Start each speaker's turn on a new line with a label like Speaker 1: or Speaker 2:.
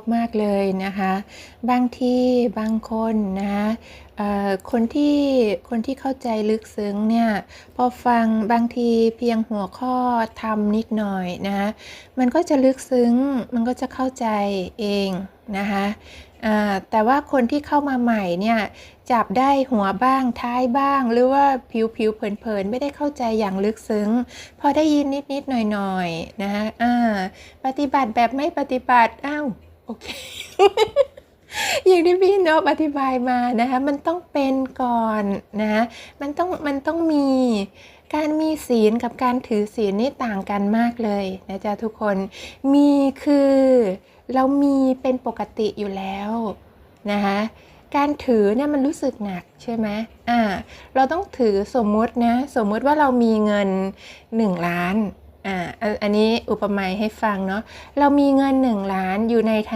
Speaker 1: บมากเลยนะคะ บางที่บางคนนะคะคนที่คนที่เข้าใจลึกซึ้งเนี่ยพอฟังบางทีเพียงหัวข้อทำนิดหน่อยนะคะมันก็จะลึกซึ้งมันก็จะเข้าใจเองนะคะแต่ว่าคนที่เข้ามาใหม่เนี่ยจับได้หัวบ้างท้ายบ้าง หรือว่าผิวผิวๆเผินๆ ไม่ได้เข้าใจอย่างลึกซึ้ง พอได้ยินนิดๆ หน่อยๆ นะคะอ่าปฏิบัติแบบไม่ปฏิบัติอ้าว โอเคอย่างที่พี่นบอธิบายมานะคะมันต้องเป็นก่อนนะมันต้องมันต้องมีการมีศีลกับการถือศีลนี่ต่างกันมากเลยนะจ๊ะทุกคนมีคือเรามีเป็นปกติอยู่แล้วนะคะการถือเนี่ยมันรู้สึกหนักใช่ไหมอ่าเราต้องถือสมมุตินะสมมุติว่าเรามีเงิน 1 ล้าน อ่าอันนี้อุปมาให้ฟังเนาะเรามีเงิน 1 ล้านอยู่ในธน